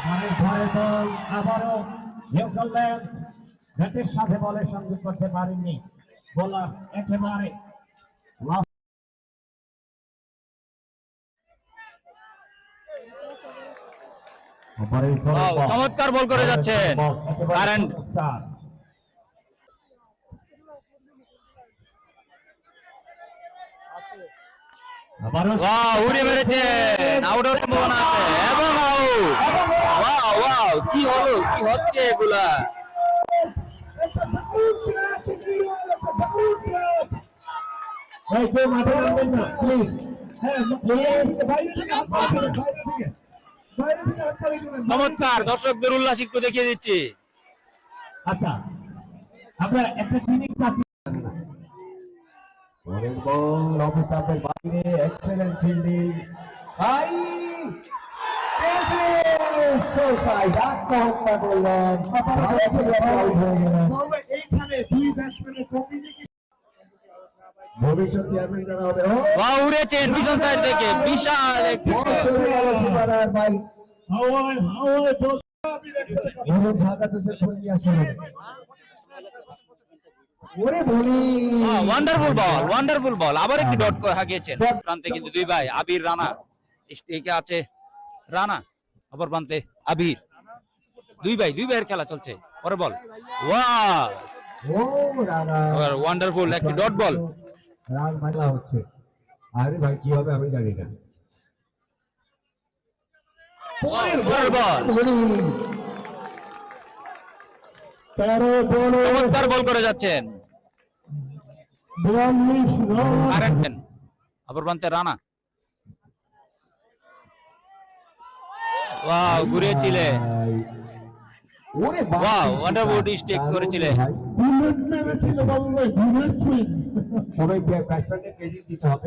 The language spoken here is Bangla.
ঘরে বল আবারও ইয়ে ব্যাটের সাথে বলের সংযোগ করতে পারেননি। বোলার একেবারে চমৎকার বল করে যাচ্ছেন। কারেন্ট। উড়ে মেরেছেন আউটের সম্ভাবনা আছে এবং আউট ওয়াও ওয়াও কি হলো? কি হচ্ছে এগুলা? এই কেউ মাঠে নামবেন না প্লিজ হ্যাঁ দর্শকদের উল্লাস একটু দেখিয়ে দিচ্ছি। আচ্ছা আমরা একটা জিনিস চাচ্ছি। পরের বল অবস্থাপের বাইরে এক্সেলেন্ট ফিল্ডিং আই আত্মহত্যা করলেন এইখানে দুই ব্যাটসম্যানের ভবিষ্যৎ চেয়ারম্যান যারা হবে ও! উড়েছেন পিছন সাইড থেকে বিশাল এক হাওয়ায় হাওয়ায় দোষ ওরে ঢাকা দেশের ফোন আসলে ওরে বলি। ওয়ান্ডারফুল বল ওয়ান্ডারফুল বল আবার একটি ডট হাঁকিয়েছেন প্রান্তে কিন্তু দুই ভাই আবির রানা। একে আছে রানা অপর প্রান্তে আবির। দুই ভাই দুই ভাইয়ের খেলা চলছে। পরে বল। ওয়ান্ডারফুল একটি ডট বল রান হচ্ছে। আরে ভাই কি হবে আমি জানি না। বল। তেরো চমৎকার বল করে যাচ্ছেন। রানা। ওয়াও ঘুরেছিলে। ওরে ওয়াও ওয়ান্ডারউড স্টেক করেছিলে। বুলেট মেরেছিল বাবু ভাই বুলেট সুইং সবাই ব্যাটসম্যানকে ক্রেডিট দিতে হবে।